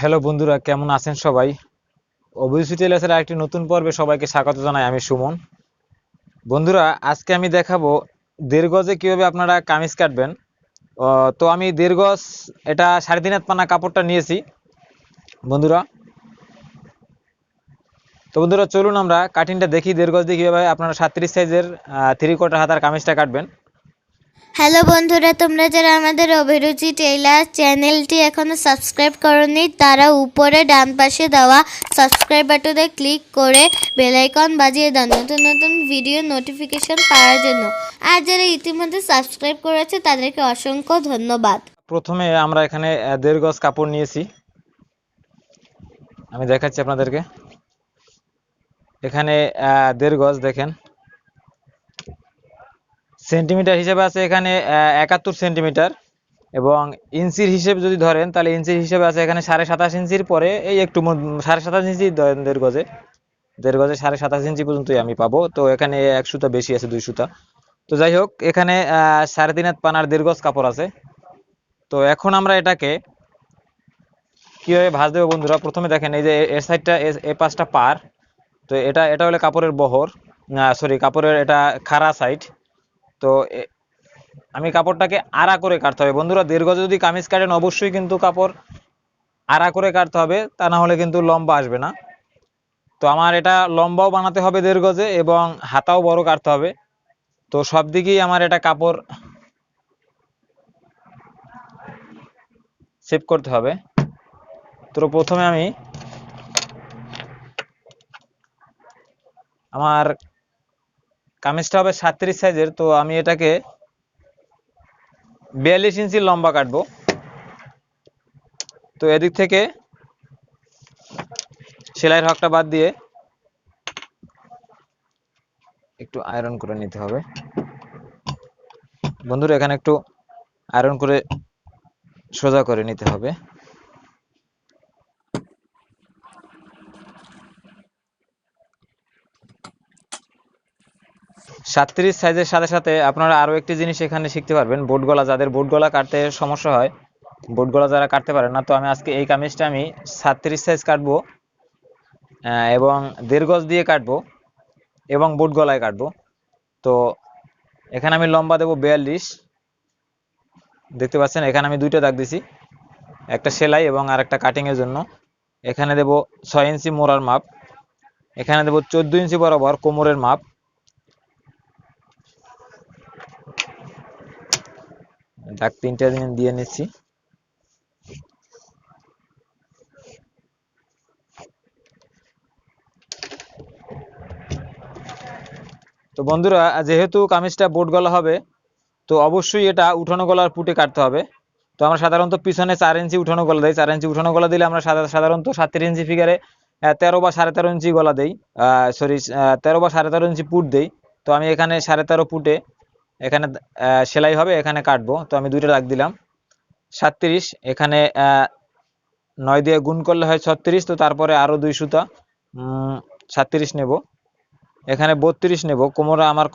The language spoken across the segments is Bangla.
হ্যালো বন্ধুরা, কেমন আছেন সবাই? অভিরুচি টেলার্সের আরেকটি নতুন পর্বে সবাইকে স্বাগত জানাই আমি সুমন। বন্ধুরা, আজকে আমি দেখাবো দেড় গজে কীভাবে আপনারা কামিজ কাটবেন। তো আমি দেড় গজ এটা সাড়ে তিন হাত পানা কাপড়টা নিয়েছি। বন্ধুরা, তো বন্ধুরা চলুন আমরা কাটিংটা দেখি, দেড় গজ দিয়ে কীভাবে আপনারা সাতত্রিশ সাইজের থ্রি কোয়ার্টার হাতার কামিজটা কাটবেন। হ্যালো বন্ধুরা, তোমরা যারা আমাদের অভিরুচি টেইলার চ্যানেলটি এখনও সাবস্ক্রাইব করনি, তারা উপরে ডান পাশে দেওয়া সাবস্ক্রাইব বাটনে ক্লিক করে বেল আইকন বাজিয়ে দাও, নতুন নতুন ভিডিও নোটিফিকেশন পাওয়ার জন্য। আর যারা ইতিমধ্যে সাবস্ক্রাইব করেছে, তাদেরকে অসংখ্য ধন্যবাদ। প্রথমে আমরা এখানে দেড় গজ কাপড় নিয়েছি। আমি দেখাচ্ছি আপনাদেরকে। এখানে দেড় গজ দেখেন। সেন্টিমিটার হিসেবে আছে এখানে একাত্তর সেন্টিমিটার এবং ইঞ্চির হিসেবে যদি ধরেন, তাহলে ইঞ্চির হিসেবে আছে এখানে সাড়ে সাতাশ ইঞ্চির পরে এই একটু সাড়ে সাতাশ ইঞ্চি দেড় গজে। দেড় গজে সাড়ে সাতাশ ইঞ্চি পর্যন্তই আমি পাবো। তো এখানে এক সুতা বেশি আছে, দুই সুতা। তো যাই হোক, এখানে সাড়ে তিন হাত পানার দেড় গজ কাপড় আছে। তো এখন আমরা এটাকে কীভাবে ভাঁজ দেবো বন্ধুরা? প্রথমে দেখেন, এই যে এর সাইডটা, এ পাশটা পার। তো এটা এটা হলো কাপড়ের বহর সরি কাপড়ের এটা খাড়া সাইড তো আমি কাপড়টাকে আড়া করে কাটতে হবে। বন্ধুরা, দীর্ঘ যদি কামিজ কাটেন, অবশ্যই কিন্তু কাপড় আড়া করে কাটতে হবে। তা না হলে কিন্তু লম্বা আসবে না। তো আমার এটা লম্বাও বানাতে হবে দেড় গজে এবং হাতাও বড় কাটতে হবে। তো সব দিকেই আমার এটা কাপড় সেভ করতে হবে। তো প্রথমে আমি আমার কামিজটা হবে সাতত্রিশ সাইজের, তো আমি এটাকে বিয়াল্লিশ ইঞ্চি লম্বা কাটবো। তো এদিক থেকে সেলাইয়ের হকটা বাদ দিয়ে একটু আয়রন করে নিতে হবে। বন্ধুরা, এখানে একটু আয়রন করে সোজা করে নিতে হবে। সাতত্রিশ সাইজের সাথে সাথে আপনারা আরও একটি জিনিস এখানে শিখতে পারবেন, বোট গলা। যাদের বোট গলা কাটতে সমস্যা হয়, বোট গলা যারা কাটতে পারে না, তো আমি আজকে এই কামিজটা আমি সাতত্রিশ সাইজ কাটবো এবং দেড় গজ দিয়ে কাটবো, এবং বোট গলায় কাটবো। তো এখানে আমি লম্বা দেবো বিয়াল্লিশ। দেখতে পাচ্ছেন, এখানে আমি দুইটা দাগ দিছি, একটা সেলাই এবং আর একটা কাটিংয়ের জন্য। এখানে দেব ছয় ইঞ্চি মোড়ার মাপ, এখানে দেব চোদ্দ ইঞ্চি বরাবর কোমরের মাপ দাগ তিনটা দিয়ে নিচ্ছি। তো বন্ধুরা, যেহেতু কামিজটা বোট গলা হবে, তো অবশ্যই এটা উঠানো গলার পুটে কাটতে হবে। তো আমরা সাধারণত পিছনে চার ইঞ্চি উঠানো গলা দেই। চার ইঞ্চি উঠানো গলা দিলে আমরা সাধা- সাধারণত সাতের ইঞ্চি ফিগারে তেরো বা সাড়ে তেরো ইঞ্চি গলা দেই। সরি তেরো বা সাড়ে তেরো ইঞ্চি পুট দেই। তো আমি এখানে সাড়ে তেরো পুটে এখানে সেলাই হবে, এখানে কাটবো। তো আমি দুইটা দাগ দিলাম। সাতত্রিশ, এখানে নয় দিয়ে গুণ করলে হয় ছত্রিশ, তো তারপরে আরও দুই সুতা। সাতত্রিশ নেব। এখানে বত্রিশ নেব। কোমর আমার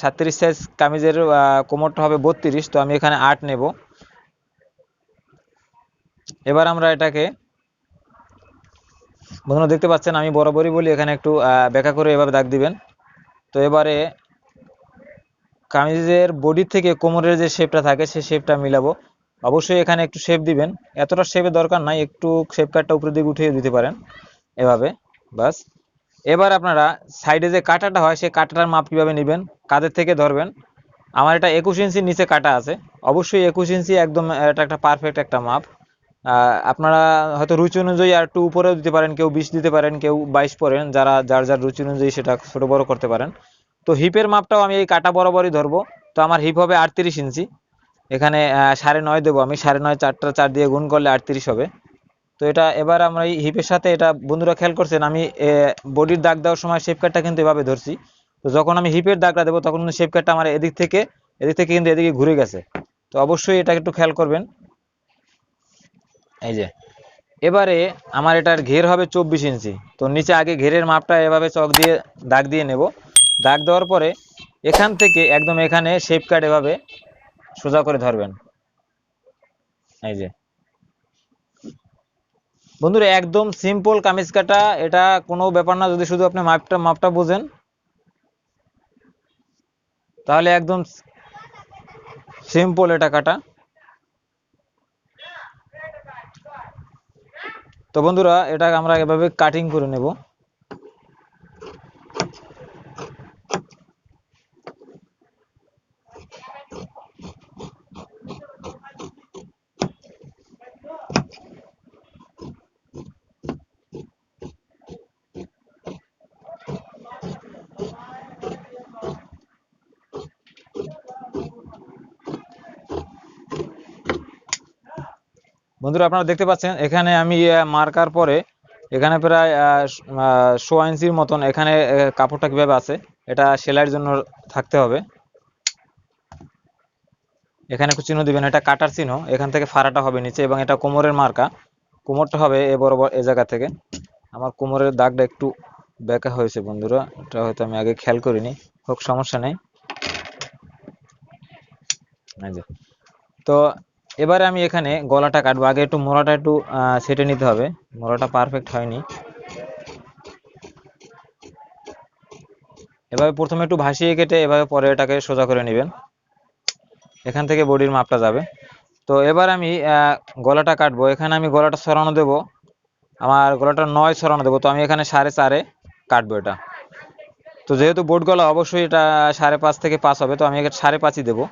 সাতত্রিশ সাইজ কামিজের কোমরটা হবে বত্রিশ, তো আমি এখানে আট নেব। এবার আমরা এটাকে, বন্ধুরা দেখতে পাচ্ছেন, আমি বরাবরই বলি, এখানে একটু ব্যাখ্যা করে এভাবে দাগ দিবেন। তো এবারে কামিজের বডি থেকে কোমরের যে শেপটা থাকে, সেই শেপটা মিলাবো। অবশ্যই এখানে একটু শেপ দিবেন। এতটা শেপের দরকার নাই, একটু শেপ কাটটা উপরের দিকে উঠিয়ে দিতে পারেন এভাবে বাস এবার আপনারা সাইডে যে কাটাটা হয়, সেই কাটাটার মাপ কীভাবে নেবেন কাদের থেকে ধরবেন। আমার এটা একুশ ইঞ্চির নিচে কাটা আছে। অবশ্যই একুশ ইঞ্চি একদম এটা একটা পারফেক্ট একটা মাপ। আপনারা হয়তো রুচি অনুযায়ী আর একটু উপরেও দিতে পারেন, কেউ বিশ দিতে পারেন, কেউ বাইশ পড়েন যারা, যার যার রুচি অনুযায়ী সেটা ছোট বড় করতে পারেন। তো হিপের মাপটাও আমি এই কাটা বরাবরই ধরবো। তো আমার হিপ হবে আটত্রিশ ইঞ্চি। এখানে সাড়ে নয় দেবো আমি। সাড়ে নয় চারটা চার দিয়ে গুণ করলে আটত্রিশ হবে। তো এটা এবার আমরা এই হিপের সাথে এটা বন্ধুরা খেয়াল করছেন, আমি বডির দাগ দেওয়ার সময় শেপ কাটটা কিন্তু এভাবে ধরছি। তো যখন আমি হিপের দাগটা দেবো, তখন কিন্তু শেপ কাটটা আমার এদিক থেকে এদিক থেকে কিন্তু এদিকে ঘুরে গেছে। তো অবশ্যই এটা একটু খেয়াল করবেন। এই যে, এবারে আমার এটার ঘের হবে চব্বিশ ইঞ্চি। তো নিচে আগে ঘেরের মাপটা এভাবে চক দিয়ে, দাগ দিয়ে নেব। দাগ দেওয়ার পরে এখান থেকে একদম এখানে শেপ কাট এভাবে সোজা করে ধরবেন। এই যে। বন্ধুরা, একদম সিম্পল কামিজ কাটা, এটা কোনো ব্যাপার না, যদি শুধু আপনি মাপটা মাপটা বোঝেন। তাহলে একদম সিম্পল এটা কাটা। তো বন্ধুরা, এটা আমরা এভাবে কাটিং করে নেব। বন্ধুরা, আপনারা দেখতে পাচ্ছেন, এখানে আমি মার্কার পরে এখানে প্রায় শো ইঞ্চির মতন এখানে কাপড়টা কীভাবে আছে, এটা সেলাইয়ের জন্য থাকতে হবে। এখানে একটু চিহ্ন দিবেন, এটা কাটার চিহ্ন, এখান থেকে ফাড়াটা হবে নিচে, এবং এটা কোমরের মার্কা। কোমরটা হবে এ বরাবর এ জায়গা থেকে। আমার কোমরের দাগটা একটু বেঁকা হয়েছে বন্ধুরা, এটা হয়তো আমি আগে খেয়াল করিনি, হোক, সমস্যা নেই। তো এবারে আমি এখানে গলাটা কাটবো। আগে একটু মোড়াটা একটু সেটে নিতে হবে। মোড়াটা পারফেক্ট হয়নি। এভাবে প্রথমে একটু ভাসিয়ে কেটে এভাবে পরে এটাকে সোজা করে নেবেন। এখান থেকে বডির মাপটা যাবে। তো এবার আমি গলাটা কাটবো। এখানে আমি গলাটা সরানো দেব। আমার গলাটা নয় সরানো দেবো। তো আমি এখানে সাড়ে চারে কাটবো এটা। তো যেহেতু বোট গলা, অবশ্যই এটা সাড়ে পাঁচ থেকে পাঁচ হবে। তো আমি এখানে সাড়ে পাঁচই দেবো।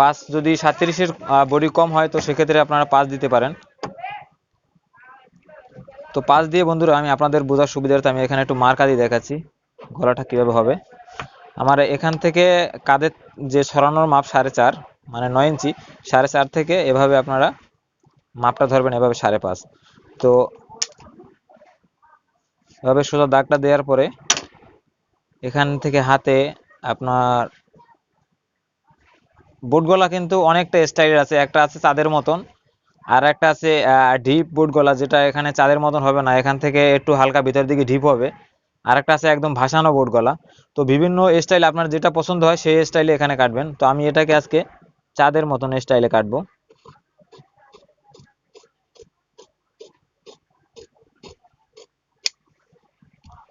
পাঁচ যদি সাতত্রিশের বডি কম হয়, তো সেক্ষেত্রে আপনারা পাঁচ দিতে পারেন। তো পাঁচ দিয়ে বন্ধুরা, আমি আপনাদের বোঝার সুবিধার্থে আমি এখানে একটু মার্কা দিয়ে দেখাচ্ছি, গলাটা কীভাবে হবে। আমার এখান থেকে কাদের যে সরানোর মাপ সাড়ে চার মানে নয় ইঞ্চি, সাড়ে চার থেকে এভাবে আপনারা মাপটা ধরবেন, এভাবে সাড়ে পাঁচ। তো এভাবে সোজা দাগটা দেওয়ার পরে এখান থেকে হাতে আপনার বুট গলা কিন্তু অনেকটা স্টাইলের আছে। একটা আছে চাঁদের মতন, আর একটা আছে ডিপ বুট গলা যেটা এখানে চাঁদের মতন হবে না। এখান থেকে একটু হালকা ভিতর দিকে ডিপ হবে। আর একটা আছে একদম ভাসানো বুট গলা তো বিভিন্ন স্টাইল আপনার যেটা পছন্দ হয়, সেই স্টাইলে এখানে কাটবেন। তো আমি এটাকে আজকে চাঁদের মতন স্টাইলে কাটবো।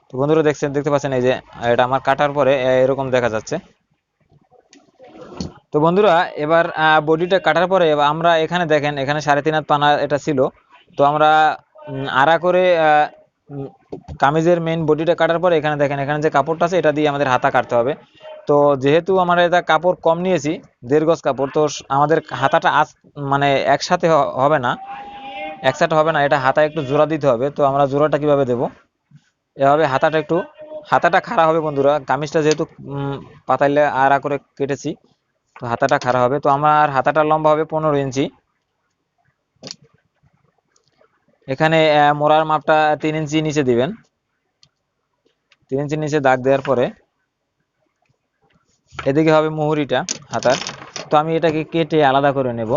তো বন্ধুরা দেখছেন, দেখতে পাচ্ছেন এই যে, এটা আমার কাটার পরে এরকম দেখা যাচ্ছে। তো বন্ধুরা, এবার বডিটা কাটার পরে আমরা এখানে দেখেন, এখানে সাড়ে তিন হাত পানা এটা ছিল। তো আমরা আড়া করে কামিজের মেইন বডিটা কাটার পরে এখানে দেখেন, এখানে যে কাপড়টা আছে এটা দিয়ে আমাদের হাতা কাটতে হবে। তো যেহেতু আমরা এটা কাপড় কম নিয়েছি, দেড় গজ কাপড়, তো আমাদের হাতাটা আস মানে একসাথে হবে না। একসাথে হবে না, এটা হাতা একটু জোড়া দিতে হবে। তো আমরা জোড়াটা কীভাবে দেব? এভাবে হাতাটা একটু, হাতাটা খাড়া হবে বন্ধুরা। কামিজটা যেহেতু পাতাইলে আড়া করে কেটেছি তো হাতাটা খারাপ হবে। তো আমার হাতাটা লম্বা হবে পনেরো ইঞ্চি। এখানে মোড়ার মাপটা তিন ইঞ্চি নিচে দিবেন। তিন ইঞ্চি নিচে দাগ দেওয়ার পরে এদিকে হবে মুহুরিটা, হাতার। তো আমি এটাকে কেটে আলাদা করে নেব।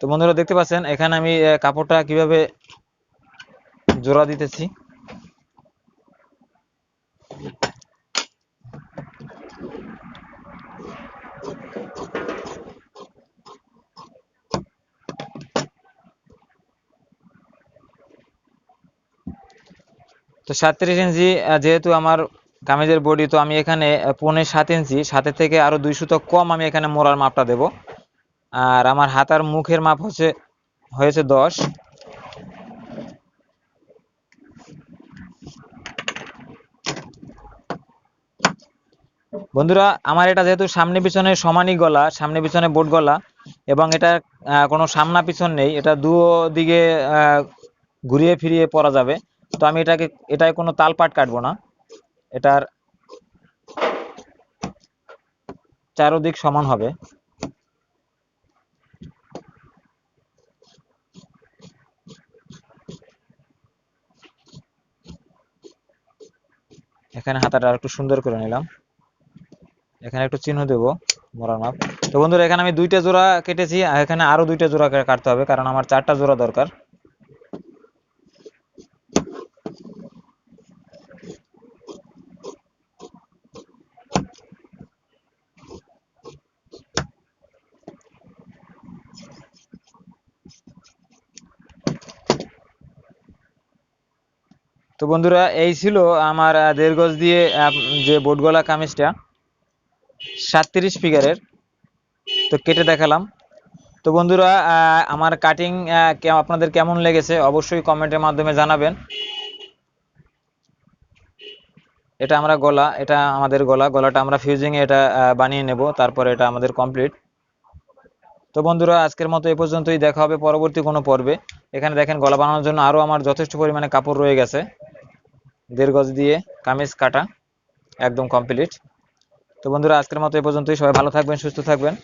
তো বন্ধুরা দেখতে পাচ্ছেন এখানে আমি কাপড়টা কীভাবে জোড়া দিতেছি। তো সাতত্রিশ ইঞ্চি যেহেতু আমার কামিজের বডি তো আমি এখানে আহ, পৌনে সাত ইঞ্চি সাতের থেকে আরও দুই সুতো কম আমি এখানে মোড়ার মাপটা দেব। আর আমার হাতার মুখের মাপ হচ্ছে, হয়েছে দশ। বন্ধুরা, আমার এটা যেহেতু সামনে পিছনে সমানই গলা, সামনে পিছনে বোট গলা, এবং এটা কোনো সামনা পিছন নেই, এটা দু দিকে ঘুরিয়ে ফিরিয়ে পরা যাবে। তো আমি এটাকে, এটায় কোনো তালপাট কাটবো না। এটার চারোদিক সমান হবে। এখানে হাতাটা একটু সুন্দর করে নিলাম। এখানে একটু চিহ্ন দেব, মরার মাপ। তো বন্ধুরা, এখানে আমি দুইটা জোড়া কেটেছি, আর এখানে আরও দুইটা জোড়া কাটতে হবে, কারণ আমার চারটা জোড়া দরকার। তো বন্ধুরা এই ছিল আমার আহ, দেড় গজ দিয়ে যে বোট গলা কামিজটা সাতত্রিশ ফিগারের। তো কেটে দেখালাম। তো বন্ধুরা আমার কাটিং আপনাদের কেমন লেগেছে অবশ্যই কমেন্টের মাধ্যমে জানাবেন। এটা আমরা গলা এটা আমাদের গলা। গলাটা আমরা ফিউজিংয়ে এটা বানিয়ে নেব তারপরে এটা আমাদের কমপ্লিট তো বন্ধুরা, আজকের মতো এ পর্যন্তই। দেখা হবে পরবর্তী কোনো পর্বে। এখানে দেখেন, গলা বানানোর জন্য আরও আমার যথেষ্ট পরিমাণে কাপড় রয়ে গেছে। দেড় গজ দিয়ে কামিজ কাটা, একদম কমপ্লিট তো বন্ধুরা, আজকের মতো এ পর্যন্তই। সবাই ভালো থাকবেন, সুস্থ থাকবেন।